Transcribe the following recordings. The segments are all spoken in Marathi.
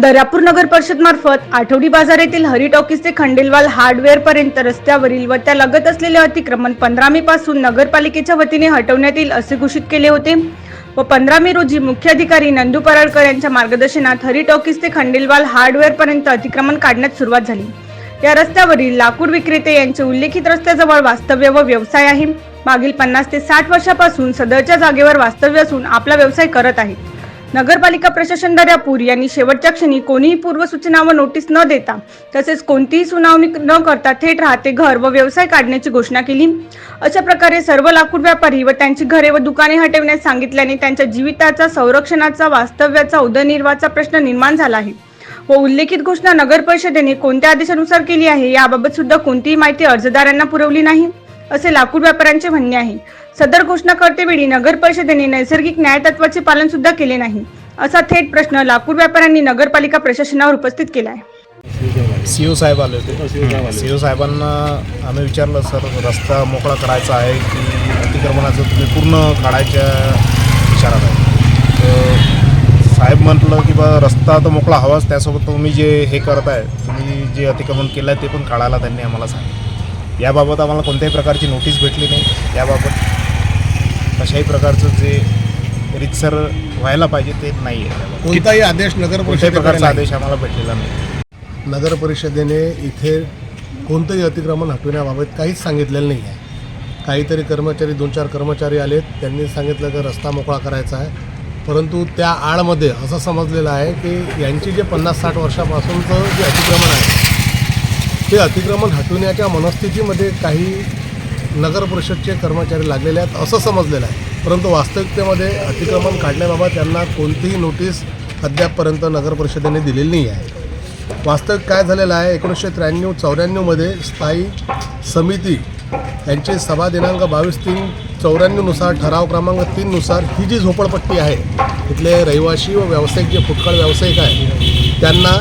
दर्यापूर नगर परिषद मार्फत आठवडी बाजार येथील हरी टॉकीज ते खंडेलवाल हार्डवेअर पर्यंत रस्त्यावरील व त्या लगत असलेले अतिक्रमण पंधरा मे पासून नगरपालिकेच्या वतीने हटवण्यात येईल असे घोषित केले होते. व पंधरा मे रोजी मुख्य अधिकारी नंदू पराळकर यांच्या मार्गदर्शनात हरी टॉकीज ते खंडेलवाल हार्डवेअर पर्यंत अतिक्रमण काढण्यास सुरुवात झाली. या रस्त्यावरील लाकूड विक्रेते यांचे उल्लेखित रस्त्याजवळ वास्तव्य व व्यवसाय आहे. मागील पन्नास ते साठ वर्षापासून सदरच्या जागेवर वास्तव्य असून आपला व्यवसाय करत आहेत. नगरपालिका प्रशासन दर्यापूर यांनी शेवटच्या क्षणी कोणीही पूर्वसूचना व नोटीस न देता तसेच कोणतीही सुनावणी न करता थेट राहते घर व व्यवसाय काढण्याची घोषणा केली. अशा प्रकारे सर्व लाकूड व्यापारी व त्यांची घरे व दुकाने हटवण्यास सांगितल्याने त्यांच्या जीविताचा संरक्षणाचा वास्तव्याचा उदरनिर्वाहाचा प्रश्न निर्माण झाला आहे. व उल्लेखित घोषणा नगर परिषदेने कोणत्या आदेशानुसार केली आहे याबाबत सुद्धा कोणतीही माहिती अर्जदारांना पुरवली नाही. असे लाकूड व्यापाऱ्यांचे म्हणणे आहे. सदर घोषणा करतेवेळी नगर परिषदेने नैसर्गिक न्यायतत्वाचे पालन सुद्धा केले नाही असा थेट प्रश्न लाकूड व्यापाऱ्यांनी नगरपालिका प्रशासनावर उपस्थित केला आहे. सी साहेब आले होते. सी साहेबांना आम्ही विचारलं सर रस्ता मोकळा करायचा आहे की अतिक्रमणाचं तुम्ही पूर्ण काढायच्या विचारात आहे? तर साहेब म्हटलं की बा रस्ता तर मोकळा हवाच त्यासोबत तुम्ही जे हे करत आहे तुम्ही जे अतिक्रमण केलं आहे ते पण काढायला त्यांनी आम्हाला सांगितलं. याबाबत आम्हाला कोणत्याही प्रकारची नोटीस भेटली नाही. याबाबत कशाही प्रकारचं जे रितसर व्हायला पाहिजे ते नाही आहे. कोणताही आदेश नगर कोणत्याही प्रकारचा परिषदेचा आदेश आम्हाला भेटलेला नाही. नगर परिषदेने इथे कोणतंही अतिक्रमण हटविण्याबाबत काहीच सांगितलेलं नाही आहे. काहीतरी कर्मचारी दोन चार कर्मचारी आलेत. त्यांनी सांगितलं की रस्ता मोकळा करायचा आहे. परंतु त्या आडमध्ये असं समजलेलं आहे की यांची जे पन्नास साठ वर्षापासूनचं जे अतिक्रमण आहे ते अतिक्रमण हटविण्याच्या मनस्थितीमध्ये काही नगर परिषदचे कर्मचारी लागलेले आहेत असं समजलेलं आहे. परंतु वास्तविकतेमध्ये अतिक्रमण काढण्याबाबत त्यांना कोणतीही नोटीस अद्यापपर्यंत नगर परिषदेने दिलेली नाही आहे. वास्तविक काय झालेलं आहे एकोणीसशे त्र्याण्णव चौऱ्याण्णवमध्ये स्थायी समिती यांची सभा दिनांक बावीस तीन चौऱ्याण्णवनुसार ठराव क्रमांक तीननुसार ही जी झोपडपट्टी आहे इथले रहिवासी व व्यावसायिक जे फुटकळ व्यावसायिक आहे त्यांना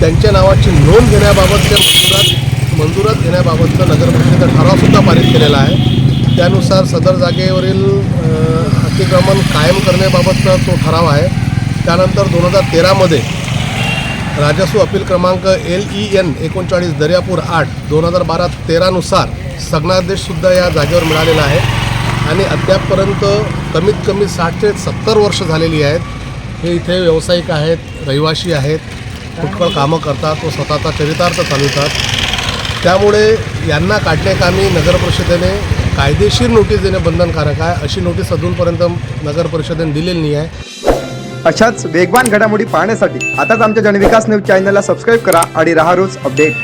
त्यांच्या नावाची नोंद घेण्याबाबतच्या मंजुरात मंजुरात घेण्याबाबतचं नगर परिषदेचा ठरावसुद्धा पारित केलेला आहे. त्यानुसार सदर जागेवरील अतिक्रमण कायम करण्याबाबतचा तो ठराव आहे. त्यानंतर दोन हजार तेरामध्ये राजस्व अपील क्रमांक एल ई एन एकोणचाळीस दर्यापूर आठ दोन हजार बारा तेरानुसार सगनादेशसुद्धा या जागेवर मिळालेला आहे. आणि अद्यापपर्यंत कमीत कमी साठ ते सत्तर वर्ष झालेली आहेत. हे इथे व्यावसायिक आहेत रहिवासी आहेत. फुटकळ कामं करतात व स्वतःचा चरितार्थ चालवतात. त्यामुळे यांना काढण्याकामी नगर परिषदेने कायदेशीर नोटीस देणे बंधनकारक आहे अशी नोटीस अजूनपर्यंत नगर परिषदेने दिलेली नाही आहे. अशाच वेगवान घडामोडी पाहण्यासाठी आताच आमच्या जनविकास न्यूज चॅनलला सबस्क्राईब करा आणि राहा रोज अपडेट.